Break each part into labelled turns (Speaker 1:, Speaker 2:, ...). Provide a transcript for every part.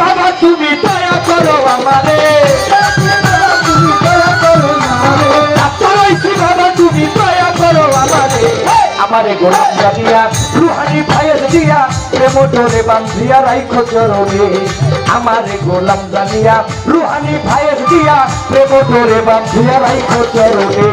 Speaker 1: বাবা, তুমি দয়া করো আমারে। বাবা আমারে। গোলাম জানিয়া রুহানি ভাইয়ের দিয়া, প্রেম ডোরে বান্ধিয়া রাইখো চরণে। আমারে গোলাম জানিয়া রুহানি ভাইয়ের দিয়া, প্রেম ডোরে বান্ধিয়া রাইখো চরণে।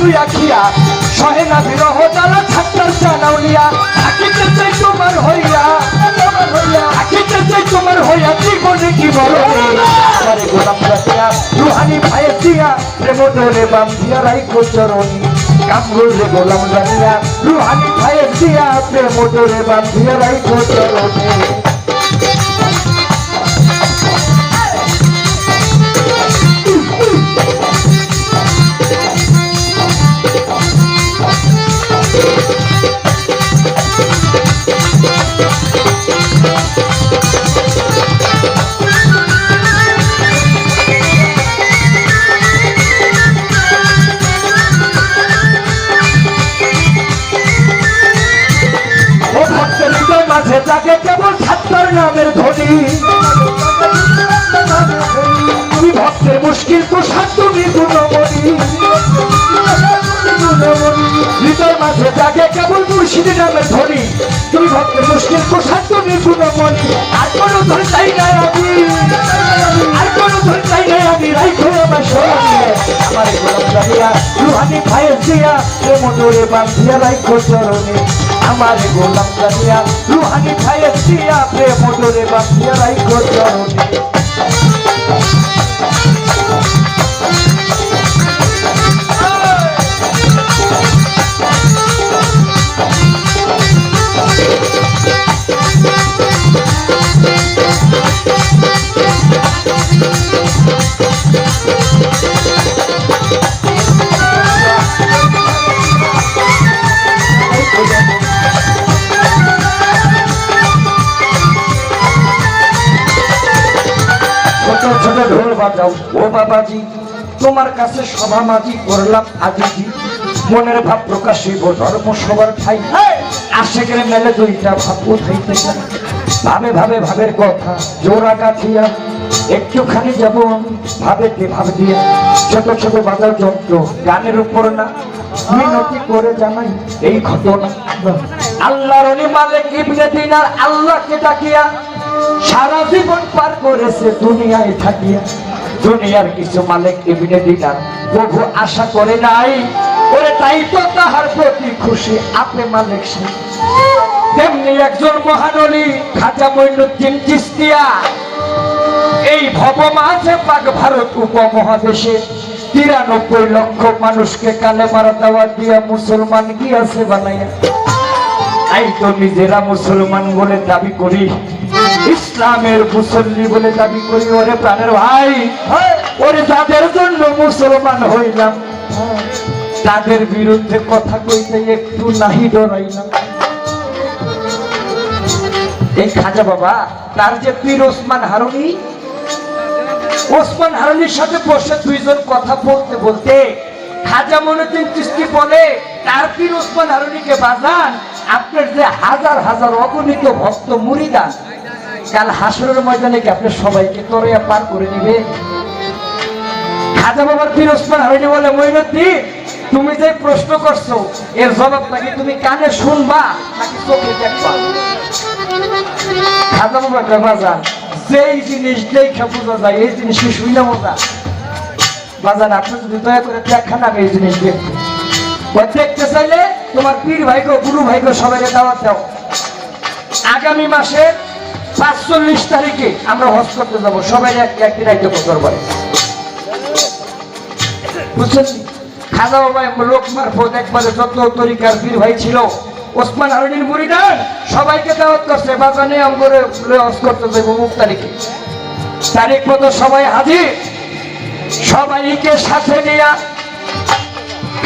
Speaker 1: তুই আখিয়া সহে না বিরহ তারা ছাত্রার জানাউলিয়া। থাকিতে চাই তোমার হইয়া তোমার হইয়া থাকিতে চাই তোমার হইয়া, জীবনে কি বলো আমারে গোলাম রাখিয়া, রুহানি ভাইয়ের দিয়া, প্রেম ডোরে বান্ধিয়া রাইখো চরণী। কামরুল রে গোলাম জানিয়া রুহানি ভাইয়ের দিয়া, প্রেম ডোরে বান্ধিয়া রাইখো চরণী। মাঝে তাকে কেবল ছাত্র নামের ধ্বনি। তুমি ভক্তের মুশকিল তো সাতুনি গুণমণি হৃদয় মাঝে তাকে কেবল মুর্শিদি নামের ধ্বনি। তুমি ভক্তের মুশকিল তো সাতুনি গুণমণি আর কোনো ধর চাই না আমি। আর কোনো ধর চাই না আমি। রাইখো আমার স্মরণে আমার গোলাম জানিয়া রুহানি ভাইয়ের দিয়া প্রেম ডোরে বান্ধিয়া রাইখো চরণে। আমার গোলাম জানিয়া রুহানি ভাইয়ের দিয়া প্রেম ডোরে বান্ধিয়া রাইখো চরণে। ছোট ছোট ঢোল বাজাও। ও বাবাজি তোমার কাছে সভা মাঝি করলাম আজিজি মনের ভাব প্রকাশ হইব ধর্ম সবার ঠাই। আশেকের মেলে দুইটা ভাব উঠাইতে ভাবে ভাবে ভাবের কথা জোড়া গাছিয়া একটুখানি যাব ভাবেতে ভাব দিয়ে। ছোট ছোট বাজার যন্ত্র গানের উপর না। মিনতি করে জানাই এই ঘটনা। আল্লাহর মালিক ইবনে দিনার আল্লাহকে ডাকিয়া সারা জীবন পার করেছে দুনিয়ায় থাকিয়া। দুনিয়ার কিছু মালিক ইবনে দিনার। প্রভু আশা করে নাই, ওরে তাই তো তাহার প্রতি খুশি, আপনি মালিক সে। তেমনি একজন মহানলী খাজা মঈনুদ্দিন চিস্তিয়া। এই ভব মাঝে পাক ভারত উপমহাদেশে তিরানব্বই লক্ষ মানুষকে কালে মারা দেওয়া দিয়া মুসলমান গিয়াছে বানাইয়া। তাই তো নিজেরা মুসলমান বলে দাবি করি। ইসলামের মুসল্লি বলে দাবি করি, ওরে প্রাণের ভাই। ওরে যাদের জন্য মুসলমান হইলাম, তাদের বিরুদ্ধে কথা কইতে একটু নাহি ডরাইলাম। এই খাজা বাবা, তার যে পীর ওসমান হারুনি, ওসমান হারুনির সাথে বসে দুইজন কথা বলতে বলতে খাজা মনে মনুদ্দিন চিস্তি বলে, তার পীর ওসমান হারুনিকে বাজান, আপনার যে হাজার হাজার অগণিত ভক্ত মুরিদান কাল হাসরের ময়দানে কি আপনার সবাইকে তরয়া পার করে নিবে? খাজা বাবার পীর ওসমান হারুনি বলে মইনুদ্দিন তুমি যে প্রশ্ন করছ, এর জবাব নাকি তুমি কানে শুনবা নাকি চোখে দেখবা? খাজা বাবা কয় যেই জিনিস দেখে বোঝা যায়, এই জিনিস শুই না মজা। বাজান, আপনি যদি দয়া করে দেখান আমি এই জিনিস দেখব। দেখতে চাইলে তোমার পীর ভাইকে গুরু ভাইকে সবাইকে দাওয়াত দাও। আগামী মাসে পাঁচচল্লিশ তারিখে আমরা হজ করতে যাব। সবাই এক একদিন আইতে দরবারে বুঝছেন? খাজা বাবা লোক মারফত একবারে যত তরিকার পীর ভাই ছিল, ওসমান হারুনির মুরিদান সবাইকে দাওয়াত করছে বাজানে অঙ্গরে লস করতে দেবো মুখ তারিখে। তারিখ মতো সবাই হাজির। সবাইকে সাথে নিয়া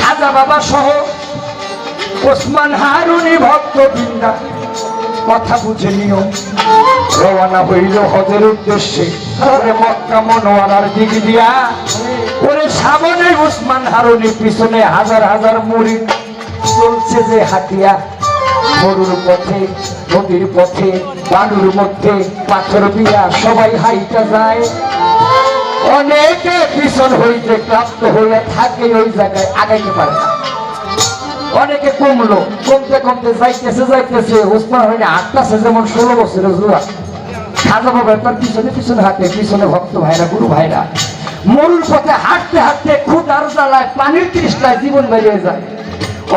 Speaker 1: খাজা বাবা সহ ওসমান হারুনি ভক্ত বৃন্দা কথা বুঝে নিও। রওনা হইল হজের উদ্দেশ্যে। মক্কা মনোয়ারার দিক দিয়া। ওরে সামনে উসমান হারুনি পিছনে হাজার হাজার মুড়ি। চলছে যে হাতিয়া। গরুর পথে, নদীর পথে, বালুর মধ্যে, পাথর বিয়া সবাই হাইটা যায়। অনেকে পিছন হইতে ক্লান্ত হয়ে থাকে ওই জায়গায়, আগাইতে পারে অনেকে কমলো, কমতে কমতে যাইতেছে যাইতেছে। উসমান হয়নি আটটাছে যেমন ষোলো বছরের জোয়া খাজা বাবা তার পিছনে পিছনে হাঁটে, পিছনে ভক্ত ভাইরা, গুরু ভাইরা। মূল পথে হাঁটতে হাঁটতে ক্ষুদার জ্বালায়, পানির তৃষ্ণায় জীবন বেরিয়ে যায়।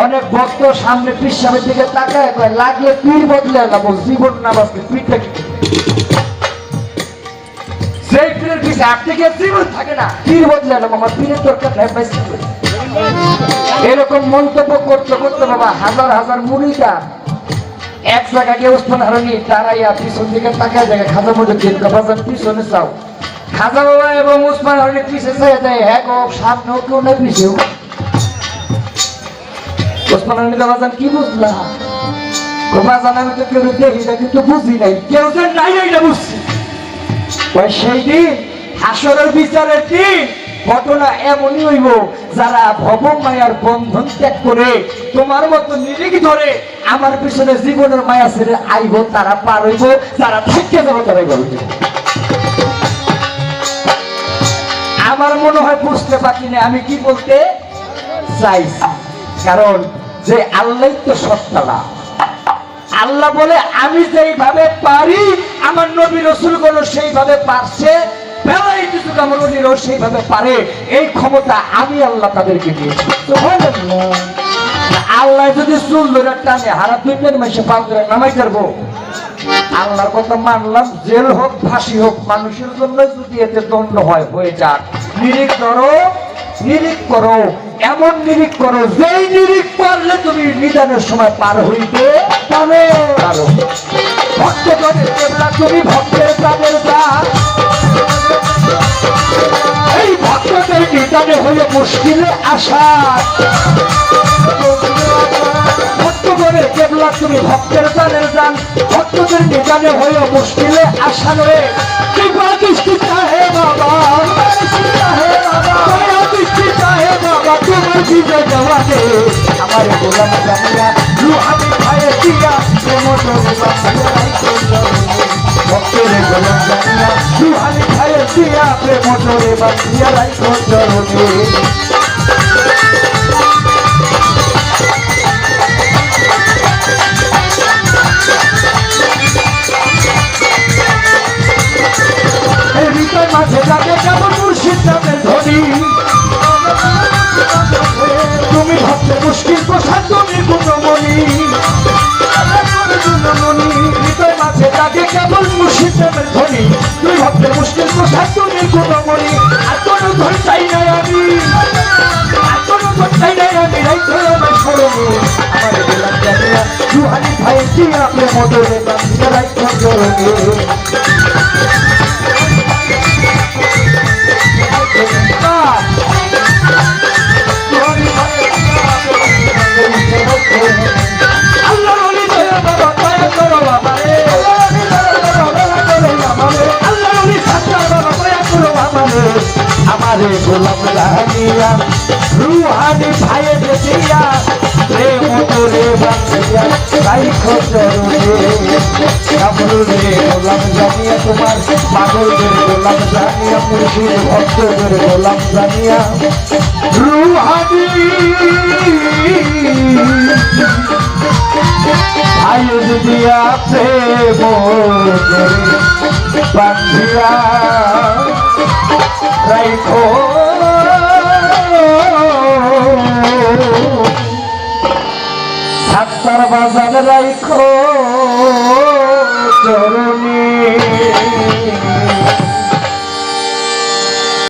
Speaker 1: অনেক ভক্ত সামনে পিসাবের দিকে তাকায়, কয়, লাগলে পীর বদলে যাব জীবন না বাঁচলে সেই পীরের পিছে হাঁটতে গিয়ে জীবন থাকে না, পীর বদলে যাব আমার পীরের দরকার এরকম মন্তব্য করতে করতে বাবা, হাজার হাজার মুড়িটা এক জায়গায় গিয়ে উসমান হারানি দাঁড়াইয়া পিছন দিকে তাকায় জায়গায় খাজা মধ্যে দিন পিছনে চাও খাজা বাবা এবং উসমান হারানি পিছে চাই দেয় হ্যাঁ গো সামনেও কেউ না পিছেও উসমান হারানি বাজান কি বুঝলা? বাজান আমি তো কেউ দেখি না, কিন্তু বুঝি নাই। কেউ যে নাই এইটা বুঝছি। সেই দিন হাসরের বিচারের দিন ঘটনা এমনই হইব, যারা ভব মায়ার বন্ধন ত্যাগ করে তোমার মতো নিরিখ ধরে আমার পিছনে জীবনের মায়া ছেড়ে আইব, তারা পার হইব, যারা থেকে যাব তারাই বলবে আমার মনে হয় বুঝতে পারছি না আমি কি বলতে চাইছি? কারণ যে আল্লাহ তো সত্তালা। আল্লাহ বলে, আমি যেইভাবে পারি, আমার নবী রসুলগুলো সেইভাবে পারছে নবীরও সেইভাবে পারে, এই ক্ষমতা আমি আল্লাহ তাদেরকে দিয়েছি। আল্লাহ যদি চুল ধরে টানে হারা দুই পেন মাসে পাল ধরে নামাই করব আল্লাহর কথা মানলাম, জেল হোক, ফাঁসি হোক, মানুষের জন্য যদি এতে দণ্ড হয়, হয়ে যাক। নিরিখ করো নিরিখ করো, এমন নিরিখ করো, যেই নিরিখ পারলে তুমি নিদানের সময় পার হইতে পারো। ভক্ত করে তুমি ভক্তের তাদের যা এই ভক্তদের নিদানে হয়ে মুশকিলে আসা। কেবলা তুমি ভক্তের জানের জান ভক্তদের নিজানে হয়ে মুশকিলে আশা নয়। কৃপা দৃষ্টি চাহে বাবা। দৃষ্টি চাহে বাবা। তোমার বিজয় জওয়ানে আমার গোলাম জানিয়া রুহানি ভাইয়ে দিয়া ভক্তের বাঁচিয়া রাইখো চরণে কেমন মুর্শিদ নামের ধ্বনি তুমি ভাবতে মুশকিল প্রসাদ তুমি মাঝে যাবে কেমন মুর্শিদ নামের মুশকিল তো মুশকিল প্রসাদ তুমি আর কোনো ধর চাই নাই আমি। আর কোনো ধর চাই নাই আমি, রাইতে আমার স্মরণে আমার গোলাম জানিয়া রুহানি ভাই দিয়া প্রেম দরে বাঁধিয়া রাইতে আমারে গোলাম রানিয়া রুহানি ভাইয়ে দেখিয়া প্রেম তোরে বাঁচিয়া তাই বান্ধিয়া রাইখো। সাত্তার বাজার রাইখো।